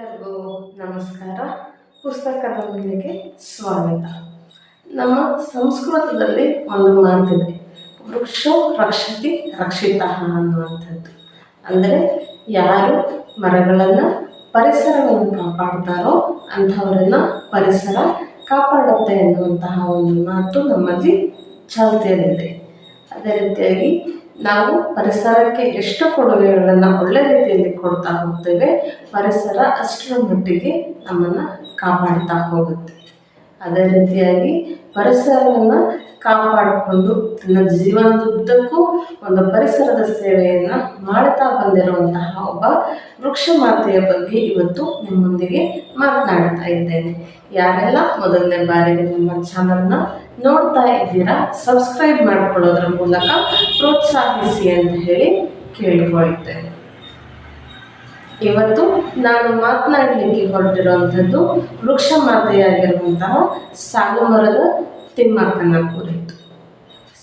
ಎಲ್ಲರಿಗೂ ನಮಸ್ಕಾರ. ಪುಸ್ತಕದ ಮನೆಗೆ ಸ್ವಾಗತ. ನಮ್ಮ ಸಂಸ್ಕೃತದಲ್ಲಿ ಒಂದು ಮಾತಿದೆ. ವೃಕ್ಷ ರಕ್ಷತಿ ರಕ್ಷಿತ ಅನ್ನುವಂಥದ್ದು. ಅಂದರೆ ಯಾರು ಮರಗಳನ್ನು ಪರಿಸರವನ್ನು ಕಾಪಾಡ್ತಾರೋ ಅಂಥವರನ್ನು ಪರಿಸರ ಕಾಪಾಡುತ್ತೆ ಎನ್ನುವಂತಹ ಒಂದು ಮಾತು ನಮ್ಮಲ್ಲಿ ಚಾಲ್ತಿಯಲ್ಲಿದೆ. ಅದೇ ರೀತಿಯಾಗಿ ನಾವು ಪರಿಸರಕ್ಕೆ ಎಷ್ಟು ಕೊಡುಗೆಗಳನ್ನು ಒಳ್ಳೆ ರೀತಿಯಲ್ಲಿ ಕೊಡ್ತಾ ಹೋಗ್ತೇವೆ, ಪರಿಸರ ಅಷ್ಟರ ಮಟ್ಟಿಗೆ ನಮ್ಮನ್ನು ಕಾಪಾಡ್ತಾ ಹೋಗುತ್ತೆ. ಅದೇ ರೀತಿಯಾಗಿ ಪರಿಸರವನ್ನು ಕಾಪಾಡಿಕೊಂಡು ತನ್ನ ಜೀವನದುದ್ದಕ್ಕೂ ಒಂದು ಪರಿಸರದ ಸೇವೆಯನ್ನು ಮಾಡ್ತಾ ಬಂದಿರುವಂತಹ ಒಬ್ಬ ವೃಕ್ಷ ಮಾತೆಯ ಬಗ್ಗೆ ಇವತ್ತು ನಿಮ್ಮೊಂದಿಗೆ ಮಾತನಾಡ್ತಾ ಇದ್ದೇನೆ. ಯಾರೆಲ್ಲ ಮೊದಲನೇ ಬಾರಿಗೆ ನಮ್ಮ ಚಾನಲ್ನ ನೋಡ್ತಾ ಇದ್ದೀರಾ ಸಬ್ಸ್ಕ್ರೈಬ್ ಮಾಡ್ಕೊಳ್ಳೋದ್ರ ಮೂಲಕ ಪ್ರೋತ್ಸಾಹಿಸಿ ಅಂತ ಹೇಳಿ ಕೇಳ್ಕೊಳ್ತೇನೆ. ಇವತ್ತು ನಾನು ಮಾತನಾಡಲಿಕ್ಕೆ ಹೊರಟಿರುವಂಥದ್ದು ವೃಕ್ಷ ಮಾತೆಯಾಗಿರುವಂತಹ ಸಾಲುಮರದ ತಿಮ್ಮಕ್ಕನ ಕುರಿತು.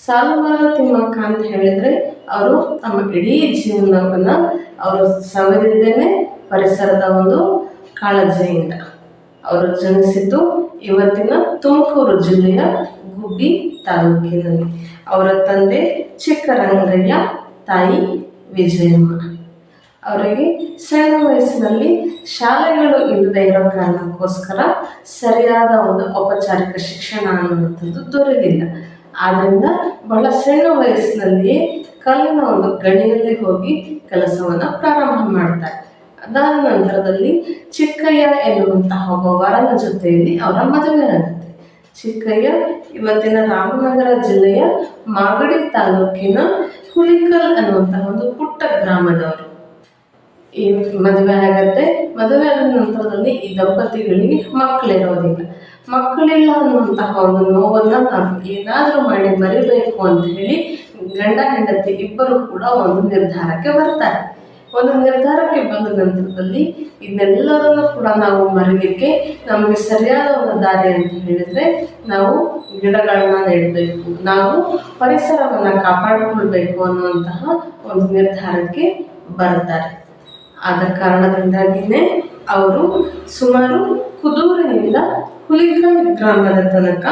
ಸಾಲುಮರದ ತಿಮ್ಮಕ್ಕ ಅಂತ ಹೇಳಿದರೆ ಅವರು ತಮ್ಮ ಇಡೀ ಜೀವನವನ್ನು ಅವರು ಸವೆದಿದ್ದೇನೆ ಪರಿಸರದ ಒಂದು ಕಾಳಜಿಯಿಂದ ಅವರು ಜನಿಸಿದ್ದು ಇವತ್ತಿನ ತುಮಕೂರು ಜಿಲ್ಲೆಯ ಗುಬ್ಬಿ ತಾಲೂಕಿನಲ್ಲಿ. ಅವರ ತಂದೆ ಚಿಕ್ಕರಂಗಯ್ಯ, ತಾಯಿ ವಿಜಯಮ್ಮ. ಅವರಿಗೆ ಸಣ್ಣ ವಯಸ್ಸಿನಲ್ಲಿ ಶಾಲೆಗಳು ಇಲ್ಲದೆ ಇರೋ ಕಾರಣಕ್ಕೋಸ್ಕರ ಸರಿಯಾದ ಒಂದು ಔಪಚಾರಿಕ ಶಿಕ್ಷಣ ಅನ್ನುವಂಥದ್ದು ದೊರೆಯಲಿಲ್ಲ ಆದ್ದರಿಂದ ಬಹಳ ಸಣ್ಣ ವಯಸ್ಸಿನಲ್ಲಿಯೇ ಕಲ್ಲಿನ ಒಂದು ಗಣಿಯಲ್ಲಿ ಹೋಗಿ ಕೆಲಸವನ್ನು ಪ್ರಾರಂಭ ಮಾಡ್ತಾರೆ. ಅದಾದ ನಂತರದಲ್ಲಿ ಚಿಕ್ಕಯ್ಯ ಎನ್ನುವಂತಹ ಒಬ್ಬ ವರನ ಜೊತೆಯಲ್ಲಿ ಅವರ ಮದುವೆ ಆಗುತ್ತೆ ಚಿಕ್ಕಯ್ಯ, ಇವತ್ತಿನ ರಾಮನಗರ ಜಿಲ್ಲೆಯ ಮಾಗಡಿ ತಾಲೂಕಿನ ಹುಲಿಕಲ್ ಅನ್ನುವಂತಹ ಒಂದು ಪುಟ್ಟ ಗ್ರಾಮದವರು. ಈ ಮದುವೆ ಆಗತ್ತೆ. ಮದುವೆ ಆದ ನಂತರದಲ್ಲಿ ಈ ದಂಪತಿಗಳಿಗೆ ಮಕ್ಕಳಿರೋದಿಲ್ಲ. ಮಕ್ಕಳಿಲ್ಲ ಅನ್ನುವಂತಹ ಒಂದು ನೋವನ್ನು ನಾವು ಏನಾದರೂ ಮಾಡಿ ಮರಿಬೇಕು ಅಂತ ಹೇಳಿ ಗಂಡ, ಹೆಂಡತಿ ಇಬ್ಬರು ಕೂಡ ಒಂದು ನಿರ್ಧಾರಕ್ಕೆ ಬರ್ತಾರೆ. ಒಂದು ನಿರ್ಧಾರಕ್ಕೆ ಬಂದ ನಂತರದಲ್ಲಿ ಇದನ್ನೆಲ್ಲರನ್ನು ಕೂಡ ನಾವು ಮರಿಲಿಕ್ಕೆ ನಮಗೆ ಸರಿಯಾದ ಒಂದು ದಾರಿ ಅಂತ ಹೇಳಿದರೆ ನಾವು ಗಿಡಗಳನ್ನ ನೆಡಬೇಕು. ನಾವು ಪರಿಸರವನ್ನು ಕಾಪಾಡಿಕೊಳ್ಬೇಕು ಅನ್ನುವಂತಹ ಒಂದು ನಿರ್ಧಾರಕ್ಕೆ ಬರ್ತಾರೆ ಆದ ಕಾರಣದಿಂದಾಗಿಯೇ ಅವರು ಸುಮಾರು ಕುದೂರಿನಿಂದ ಹುಲಿಕಲ್ ಗ್ರಾಮದ ತನಕ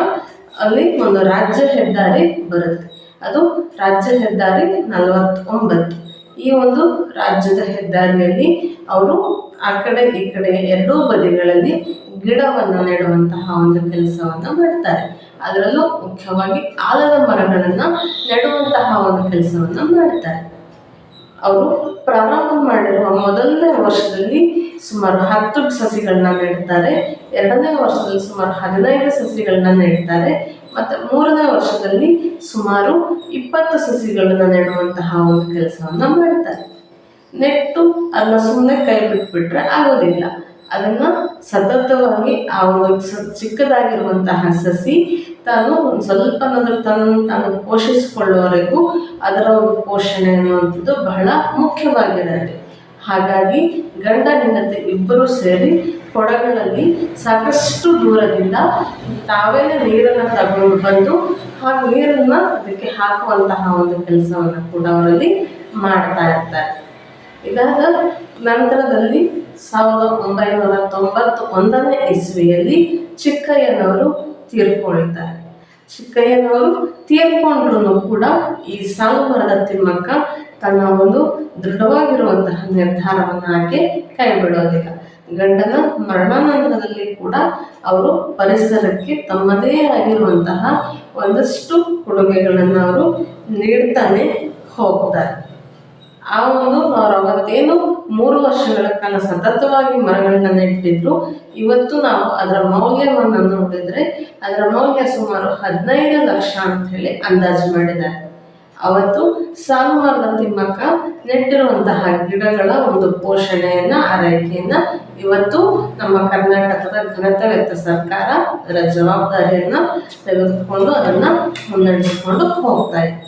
ಅಲ್ಲಿ ಒಂದು ರಾಜ್ಯ ಹೆದ್ದಾರಿ ಬರುತ್ತೆ. ಅದು ರಾಜ್ಯ ಹೆದ್ದಾರಿ ನಲವತ್ತೊಂಬತ್ತು. ಈ ಒಂದು ರಾಜ್ಯದ ಹೆದ್ದಾರಿಯಲ್ಲಿ ಅವರು ಆ ಕಡೆ ಈ ಕಡೆ ಎರಡೂ ಬದಿಗಳಲ್ಲಿ ಗಿಡವನ್ನು ನೆಡುವಂತಹ ಒಂದು ಕೆಲಸವನ್ನು ಮಾಡ್ತಾರೆ. ಅದರಲ್ಲೂ ಮುಖ್ಯವಾಗಿ ಆಲದ ಮರಗಳನ್ನು ನೆಡುವಂತಹ ಒಂದು ಕೆಲಸವನ್ನು ಮಾಡ್ತಾರೆ. ಅವರು ಪ್ರಾರಂಭ ಮಾಡಿರುವ ಮೊದಲನೇ ವರ್ಷದಲ್ಲಿ ಸುಮಾರು ಹತ್ತು ಸಸಿಗಳನ್ನ ನೆಡ್ತಾರೆ. ಎರಡನೇ ವರ್ಷದಲ್ಲಿ ಸುಮಾರು ಹದಿನೈದು ಸಸಿಗಳನ್ನ ನೆಡ್ತಾರೆ. ಮತ್ತು ಮೂರನೇ ವರ್ಷದಲ್ಲಿ ಸುಮಾರು ಇಪ್ಪತ್ತು ಸಸಿಗಳನ್ನು ನೆಡುವಂತಹ ಒಂದು ಕೆಲಸವನ್ನು ಮಾಡ್ತಾರೆ. ನೆಟ್ಟು ಅದನ್ನ ಸುಮ್ಮನೆ ಕೈ ಬಿಟ್ಬಿಟ್ರೆ ಆಗೋದಿಲ್ಲ. ಅದನ್ನು ಸತತವಾಗಿ ಆ ಒಂದು ಚಿಕ್ಕದಾಗಿರುವಂತಹ ಸಸಿ ತಾನು ಒಂದು ಸ್ವಲ್ಪನಾದರೂ ತನ್ನ, ತಾನು ಪೋಷಿಸಿಕೊಳ್ಳುವವರೆಗೂ ಅದರ ಒಂದು ಪೋಷಣೆ ಅನ್ನುವಂಥದ್ದು ಬಹಳ ಮುಖ್ಯವಾಗಿರುತ್ತೆ. ಹಾಗಾಗಿ ಗಂಡ ಹೆಂಡತಿ ಇಬ್ಬರು ಸೇರಿ ಕೊಡಗಳಲ್ಲಿ ಸಾಕಷ್ಟು ದೂರದಿಂದ ತಾವೇನೇ ನೀರನ್ನು ತಗೊಂಡು ಬಂದು ಆ ನೀರನ್ನು ಅದಕ್ಕೆ ಹಾಕುವಂತಹ ಒಂದು ಕೆಲಸವನ್ನು ಕೂಡ ಅವರಲ್ಲಿ ಮಾಡ್ತಾ ಇರ್ತಾರೆ. ಇದಾದ ನಂತರದಲ್ಲಿ ಸಾವಿರದ ಒಂಬೈನೂರ ತೊಂಬತ್ತ ಒಂದನೇ ಇಸ್ವಿಯಲ್ಲಿ ಚಿಕ್ಕಯ್ಯನವರು ತೀರ್ಕೊಳ್ತಾರೆ ಚಿಕ್ಕಯ್ಯನವರು ತೀರ್ಕೊಂಡ್ರು ಕೂಡ ಈ ಸಾಲುಮರದ ತಿಮ್ಮಕ್ಕ ತನ್ನ ಒಂದು ದೃಢವಾಗಿರುವಂತಹ ನಿರ್ಧಾರವನ್ನು ಆಕೆ ಕೈಬಿಡೋದಿಲ್ಲ. ಗಂಡನ ಮರಣಾನಂತರದಲ್ಲಿ ಕೂಡ ಅವರು ಪರಿಸರಕ್ಕೆ ತಮ್ಮದೇ ಆಗಿರುವಂತಹ ಒಂದಷ್ಟು ಕೊಡುಗೆಗಳನ್ನು ಅವರು ನೀಡ್ತಾನೆ ಹೋಗ್ತಾರೆ. ಆ ಒಂದು ಅವ್ರು ಅವತ್ತೇನು ಮೂರು ವರ್ಷಗಳ ಕಾಲ ಸತತವಾಗಿ ಮರಗಳನ್ನ ನೆಟ್ಟಿದ್ರು ಇವತ್ತು ನಾವು ಅದರ ಮೌಲ್ಯವನ್ನು ನೋಡಿದ್ರೆ ಅದರ ಮೌಲ್ಯ ಸುಮಾರು ಹದಿನೈದು ಲಕ್ಷ ಅಂತ ಹೇಳಿ ಅಂದಾಜು ಮಾಡಿದ್ದಾರೆ. ಅವತ್ತು ಸಾಲುಮರದ ತಿಮ್ಮಕ್ಕ ನೆಟ್ಟಿರುವಂತಹ ಗಿಡಗಳ ಒಂದು ಪೋಷಣೆಯನ್ನ, ಆರೈಕೆಯನ್ನ ಇವತ್ತು ನಮ್ಮ ಕರ್ನಾಟಕದ ಘನತೆವೆತ್ತ ಸರ್ಕಾರ ಅದರ ಜವಾಬ್ದಾರಿಯನ್ನ ತೆಗೆದುಕೊಂಡು ಅದನ್ನ ಮುನ್ನಡೆಸಿಕೊಂಡು ಹೋಗ್ತಾ ಇದೆ.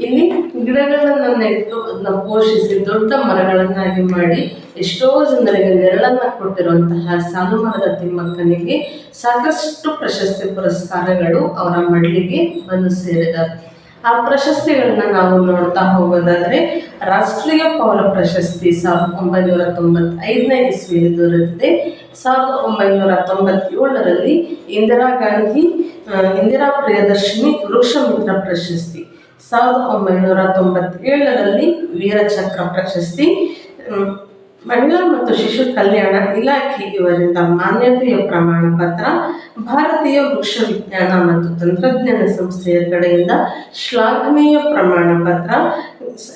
ಇಲ್ಲಿ ಗಿಡಗಳನ್ನು ನೆಟ್ಟು, ಅದನ್ನ ಪೋಷಿಸಿ ದೊಡ್ಡ ಮರಗಳನ್ನಾಗಿ ಮಾಡಿ ಎಷ್ಟೋ ಜನರಿಗೆ ನೆರಳನ್ನ ಕೊಟ್ಟಿರುವಂತಹ ಸಾಲುಮರದ ತಿಮ್ಮಕ್ಕನಿಗೆ ಸಾಕಷ್ಟು ಪ್ರಶಸ್ತಿ ಪುರಸ್ಕಾರಗಳು ಅವರ ಮಡ್ಲಿಗೆ ಬಂದು ಸೇರಿದ ಆ ಪ್ರಶಸ್ತಿಗಳನ್ನ ನಾವು ನೋಡ್ತಾ ಹೋಗೋದಾದ್ರೆ ರಾಷ್ಟ್ರೀಯ ಪೌರ ಪ್ರಶಸ್ತಿ ಸಾವಿರದ ಒಂಬೈನೂರ ತೊಂಬತ್ತೈದನೇ ಇಸ್ವಿಯಲ್ಲಿ ದೊರೆತಿದೆ. ಸಾವಿರದ ಒಂಬೈನೂರ ತೊಂಬತ್ತೇಳರಲ್ಲಿ ಇಂದಿರಾ ಗಾಂಧಿ ಇಂದಿರಾ ಪ್ರಿಯದರ್ಶಿನಿ ವೃಕ್ಷಮಿತ್ರ ಪ್ರಶಸ್ತಿ. ಸಾವಿರದ ಒಂಬೈನೂರ ತೊಂಬತ್ತೇಳರಲ್ಲಿ ವೀರಚಕ್ರ ಪ್ರಶಸ್ತಿ ಮಹಿಳಾ ಮತ್ತು ಶಿಶು ಕಲ್ಯಾಣ ಇಲಾಖೆ ಇವರಿಂದ ಮಾನ್ಯತೆಯ ಪ್ರಮಾಣ ಪತ್ರ ಭಾರತೀಯ ವೃಕ್ಷ ವಿಜ್ಞಾನ ಮತ್ತು ತಂತ್ರಜ್ಞಾನ ಸಂಸ್ಥೆಯ ಕಡೆಯಿಂದ ಶ್ಲಾಘನೀಯ ಪ್ರಮಾಣ ಪತ್ರ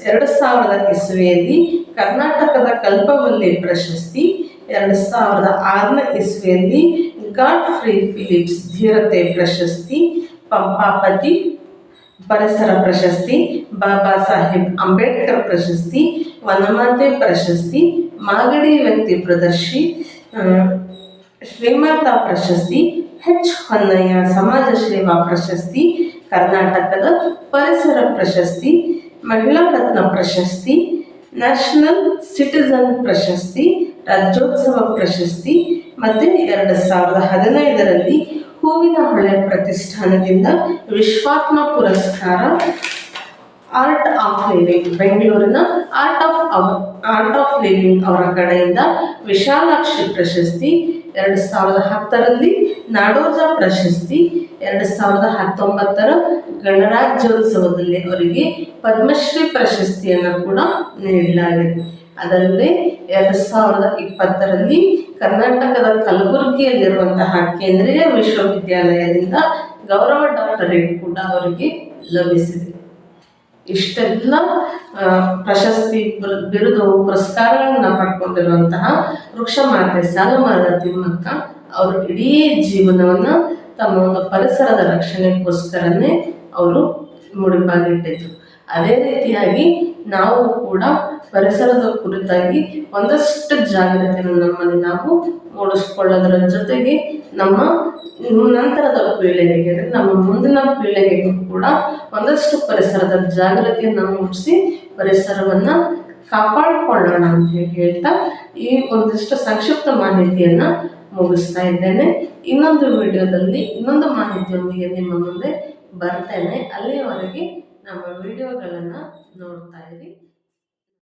ಎರಡು ಸಾವಿರದ ಇಸ್ವಿಯಲ್ಲಿ ಕರ್ನಾಟಕದ ಕಲ್ಪವಲ್ಲಿ ಪ್ರಶಸ್ತಿ ಎರಡು ಸಾವಿರದ ಆರನೇ ಇಸ್ವಿಯಲ್ಲಿ ಗಾಡ್ ಫ್ರೀ ಫಿಲಿಪ್ಸ್ ಧೀರತೆ ಪ್ರಶಸ್ತಿ ಪಂಪಾಪತಿ ಪರಿಸರ ಪ್ರಶಸ್ತಿ, ಬಾಬಾ ಸಾಹೇಬ್ ಅಂಬೇಡ್ಕರ್ ಪ್ರಶಸ್ತಿ, ವನಮಾತೆ ಪ್ರಶಸ್ತಿ, ಮಾಗಡಿ ವ್ಯಕ್ತಿ ಪ್ರದರ್ಶಿ ಶ್ರೀಮಾತಾ ಪ್ರಶಸ್ತಿ, ಹೆಚ್ ಹೊನ್ನಯ್ಯ ಸಮಾಜ ಸೇವಾ ಪ್ರಶಸ್ತಿ, ಕರ್ನಾಟಕದ ಪರಿಸರ ಪ್ರಶಸ್ತಿ, ಮಹಿಳಾ ರತ್ನ ಪ್ರಶಸ್ತಿ, ನ್ಯಾಷನಲ್ ಸಿಟಿಜನ್ ಪ್ರಶಸ್ತಿ, ರಾಜ್ಯೋತ್ಸವ ಪ್ರಶಸ್ತಿ, ಮತ್ತು ಎರಡು ಸಾವಿರದ ಹದಿನೈದರಲ್ಲಿ ಹೂವಿನ ಹೊಳೆ ಪ್ರತಿಷ್ಠಾನದಿಂದ ವಿಶ್ವಾತ್ಮ ಪುರಸ್ಕಾರ ಆರ್ಟ್ ಆಫ್ ಲಿವಿಂಗ್ ಬೆಂಗಳೂರಿನ art of art of living ಅವರ ಕಡೆಯಿಂದ ವಿಶಾಲಾಕ್ಷಿ ಪ್ರಶಸ್ತಿ, ಎರಡು ಸಾವಿರದ ಹತ್ತರಲ್ಲಿ ನಾಡೋಜ ಪ್ರಶಸ್ತಿ, ಎರಡು ಸಾವಿರದ ಹತ್ತೊಂಬತ್ತರ ಗಣರಾಜ್ಯೋತ್ಸವದಲ್ಲಿ ಅವರಿಗೆ ಪದ್ಮಶ್ರೀ ಪ್ರಶಸ್ತಿಯನ್ನು ಕೂಡ ನೀಡಲಾಗಿದೆ. ಅದಲ್ಲದೆ ಎರಡು ಸಾವಿರದ ಇಪ್ಪತ್ತರಲ್ಲಿ ಕರ್ನಾಟಕದ ಕಲಬುರಗಿಯಲ್ಲಿರುವಂತಹ ಕೇಂದ್ರೀಯ ವಿಶ್ವವಿದ್ಯಾಲಯದಿಂದ ಗೌರವ ಡಾಕ್ಟರೇಟ್ ಕೂಡ ಅವರಿಗೆ ಲಭಿಸಿದೆ. ಇಷ್ಟೆಲ್ಲ ಪ್ರಶಸ್ತಿ ಬಿರು- ಬಿರುದು ಪುರಸ್ಕಾರಗಳನ್ನ ಪಡ್ಕೊಂಡಿರುವಂತಹ ವೃಕ್ಷ ಮಾತೆ ಸಾಲುಮರದ ತಿಮ್ಮಕ್ಕ ಅವರು ಇಡೀ ಜೀವನವನ್ನ ತಮ್ಮ ಒಂದು ಪರಿಸರದ ರಕ್ಷಣೆಗೋಸ್ಕರನೇ ಅವರು ಮುಡಿಪಾಗಿಟ್ಟಿದ್ರು. ಅದೇ ರೀತಿಯಾಗಿ ನಾವು ಕೂಡ ಪರಿಸರದ ಕುರಿತಾಗಿ ಒಂದಷ್ಟು ಜಾಗ್ರತೆಯನ್ನು ನಮ್ಮಲ್ಲಿ ನಾವು ಮೂಡಿಸ್ಕೊಳ್ಳೋದರ ಜೊತೆಗೆ ನಮ್ಮ ನಂತರದ ಪೀಳಿಗೆಗೆ, ಅಂದರೆ ನಮ್ಮ ಮುಂದಿನ ಪೀಳಿಗೆಗೂ ಕೂಡ ಒಂದಷ್ಟು ಪರಿಸರದ ಜಾಗೃತಿಯನ್ನು ಮೂಡಿಸಿ ಪರಿಸರವನ್ನು ಕಾಪಾಡಿಕೊಳ್ಳೋಣ ಅಂತ ಹೇಳಿ ಹೇಳ್ತಾ ಈ ಒಂದಿಷ್ಟು ಸಂಕ್ಷಿಪ್ತ ಮಾಹಿತಿಯನ್ನು ಮುಗಿಸ್ತಾ ಇದ್ದೇನೆ. ಇನ್ನೊಂದು ವಿಡಿಯೋದಲ್ಲಿ ಇನ್ನೊಂದು ಮಾಹಿತಿಯೊಂದಿಗೆ ನಿಮ್ಮ ಮುಂದೆ ಬರ್ತೇನೆ. ಅಲ್ಲಿಯವರೆಗೆ ನಮ್ಮ ವಿಡಿಯೋಗಳನ್ನು ನೋಡ್ತಾ ಇರಿ.